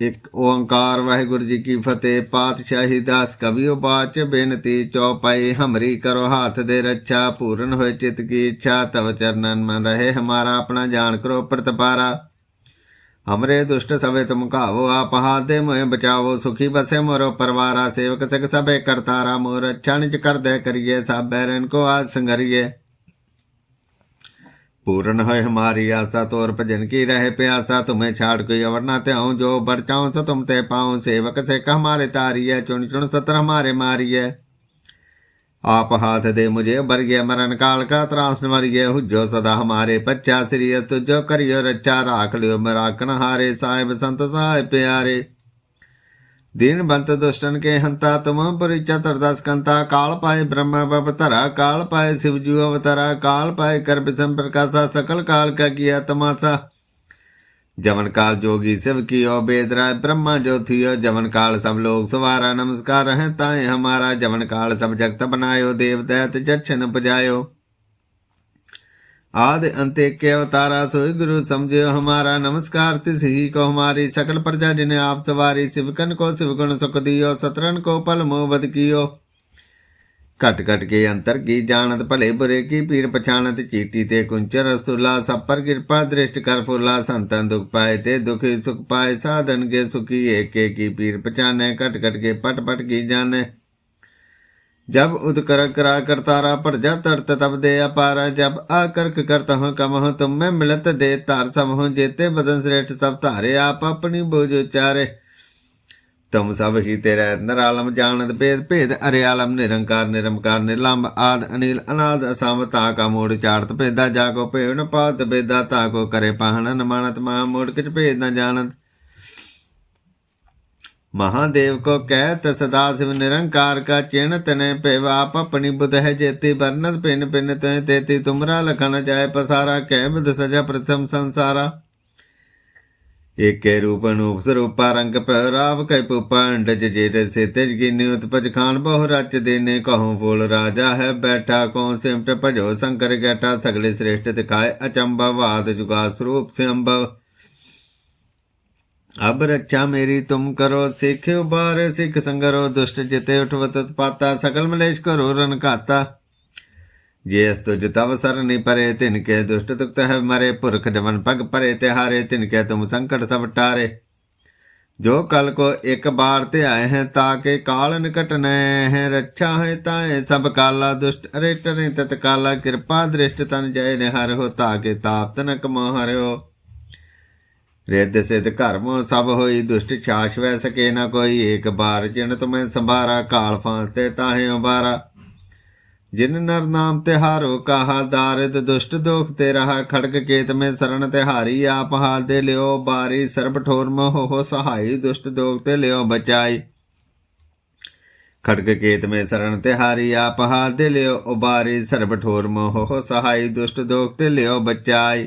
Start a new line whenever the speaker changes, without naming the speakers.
ਇਕ ਓੰਕਾਰ ਵਾਹਿਗੁਰੂ ਜੀ ਕੀ ਫਤਿਹ, ਪਾਤਸ਼ਾਹੀ ਦਾਸ ਕਵਿਓ ਬਾਚ ਬੇਨਤੀ ਚੌਪਾਈ, ਹਮਰੀ ਕਰੋ ਹਾਥ ਦੇ ਰੱਛਾ, ਪੂਰਨ ਹੋਏ ਚਿਤ ਕੀ ਇੱਛਾ, ਤਵ ਚਰਨਨ ਮਨ ਰਹੇ ਹਮਾਰਾ, ਆਪਣਾ ਜਾਣ ਕਰੋ ਪ੍ਰਤਪਾਰਾ ਹਮਰੇ ਦੁਸ਼ਟ ਸਵੇ ਤੁਮ ਕਾਵੋ ਆਪ ਹਾਦੇ ਮੋਏ ਬਚਾਵੋ, ਸੁਖੀ ਬਸੇ ਮੋਰੋ ਪਰਵਾਰਾ, ਸੇਵਕ ਸਕ ਸਭੇ ਕਰਤਾਰਾ, ਮੋਰ ਅੱਛਾ ਨਿਜ ਕਰਦੇ ਕਰੀਏ ਸਭ ਬੈਰਨ ਕੋ ਆਜ ਸੰਗਰੀਏ। पूर्ण है हमारी आशा तोर भजन की रहे प्यासा तुम्हें छाड़ कोई अवर ना ते हूँ जो बरचाऊं सो तुम ते पाऊं सेवक से कह हमारे तारी है चुन चुन सत्र हमारे मारी है आप हाथ दे मुझे बर गया मरण काल का त्रास मर गया हुजो सदा हमारे पच्चा श्री तुझो करियो रच्चा राख लियो मराकन हारे साहिब संत साहिब प्यारे दीन बंत दुष्टन के हंता, तुम परिचा तरदास कंता, काल पाए ब्रह्म अवतरा, काल पाए शिवजू अवतरा, काल पाए कर विषम प्रकाशा, सकल काल का किया तमाशा। जवन काल जोगी शिव की ओ बेदराय ब्रह्मा ज्योति जवन काल सब लोग सवारा नमस्कार है ताए हमारा, जवन काल सब जगत बनायो देव दैत जक्षन बजायो आदि अंत्य के अवतारा सोई गुरु समझो हमारा नमस्कार तिस ही को हमारी सकल प्रजा जिन्हें आप सवारी शिवकन को शिवगुण सुख दियो सतरन को पल मोहबद कियो कट कट के अंतर की जानत भले बुरे की पीर पछाणत चीटी ते कुंचर रसुल्ला सब पर कृपा दृष्ट कर फुल्ला संतन दुख पाए ते दुखी सुख पाए साधन के सुखी एक एक की पीर पछाने कट कट के पट पट की जाने जब उदकर करा करतारा पर जा तरत तब दे अपारा जब आकर्क करता हूँ कम हूँ तुम में मिलत दे तार सब हूँ जेते बदन श्रेष्ठ सब तारे आप अपनी बोझ उचारे तुम सब ही तेरा नरालम जानत भेद भेद अरे आलम निरंकार निरंकार निलंब आद अनिल अनाद असाम ताका मूड चारत भेदा जाको पेड़ न पात भेदा ताको करे पाहन न मानत महा मूड किच भेद न जानत महादेव को कहत सदा शिव निरंकार का चिण तने पेवा आप अपनी बुध है जेती बरनत पिन पिन तुय तेती तुमरा लखन जाय पसारा कह बुध सजा प्रथम संसारा एक के रूप अनूप स्वरूपा रंग पहराव कै पुपा अंडज जेठ से तेज गिनी उत्पज खान बहु रच देने कहूँ फूल राजा है बैठा कौन सिमट भजो शंकर गैठा सगले श्रेष्ठ दिखाए अचंबा वाद जुगा स्वरूप से ਅਬ ਰੱਖਿਆ ਮੇਰੀ ਤੁਮ ਕਰੋ ਸਿੱਖ ਉਬਾਰ ਸਿੱਖ ਸੰਗਰੋ, ਦੁਸ਼ਟ ਜਿਤੇ ਉਠਵਤ ਪਾਤਾ ਸਕਲ ਮਲੇਸ਼ ਕਰੋ ਰਨ ਘਾਤਾ। ਜੇ ਅਸ ਤੋ ਜਤਵ ਸਰ ਨਹੀਂ ਪਰੇ, ਤਿਨ ਕੇ ਦੁਸ਼ਟ ਤੁਕਤ ਹੈ ਮਰੇ, ਪੁਰਖ ਜਵਨ ਪਗ ਪਰੇ, ਤਿਹਾਰੇ, ਤਿਨ ਕੇ ਤੁਮ ਸੰਕਟ ਸਭ ਟਾਰੇ। ਜੋ ਕਲ ਕੋ ਇੱਕ ਬਾਰ ਤੇ ਆਏ ਹੈ, ਤਾਂ ਕੇ ਕਾਲ ਨਿਕਟ ਨੈ ਹੈ, ਰੱਛਾ ਹੈ ਤਾਏ ਸਭ ਕਾਲਾ, ਦੁਸ਼ਟ ਅਰੇ ਟਰੇ ਤਤ ਕਾਲਾ ਕਿਰਪਾ ਦ੍ਰਿਸ਼ਟ ਤਨ ਜੈ ਨਿਹਰ ਹੋ, ਤਾਂ ਕੇ ਤਾਪ ਤਨਕ ਰਿੱਧ ਘਰ ਧਰਮ ਸਭ ਹੋਈ, ਦੁਸ਼ਟ ਛਾਸ਼ ਵੈ ਸਕੇ ਨਾ ਕੋਈ। ਏਕ ਬਾਰ ਜਿਨ ਤੁਮੈ ਸੰਭਾਰਾ, ਕਾਲ ਫਾਂਸ ਤੇ ਤਾਹੇ ਉਬਾਰਾ। ਜਿਨ ਨਰ ਨਾਮ ਤੇ ਹਾਰੋ, ਕਾਹਾ ਦਾਰਿਦ ਦੁਸ਼ਟ ਦੋਖ ਤੇ ਰਹਾ। ਖੜਕ ਕੇਤ ਮੇ ਸਰਨ ਤੇ ਹਾਰੀ, ਆਪ ਹਾਲ ਦੇ ਲਿਓ ਬਾਰੀ। ਸਰਬ ਠੋਰ ਮੋ ਹੋ ਸਹਾਈ, ਦੁਸ਼ਟ ਦੋਖ ਤੇ ਲਿਓ ਬਚਾਈ। ਖੜਕ ਕੇਤ ਮੇ ਸਰਨ ਤੇ ਹਾਰੀ, ਆਪ ਹਾਲ ਦੇ ਲਿਓ ਉਬਾਰੀ। ਸਰਬ ਠੋਰ ਮੋ ਹੋ ਸਹਾਈ, ਦੁਸ਼ਟ ਦੋਖ ਤੇ ਲਿਓ ਬਚਾਈ।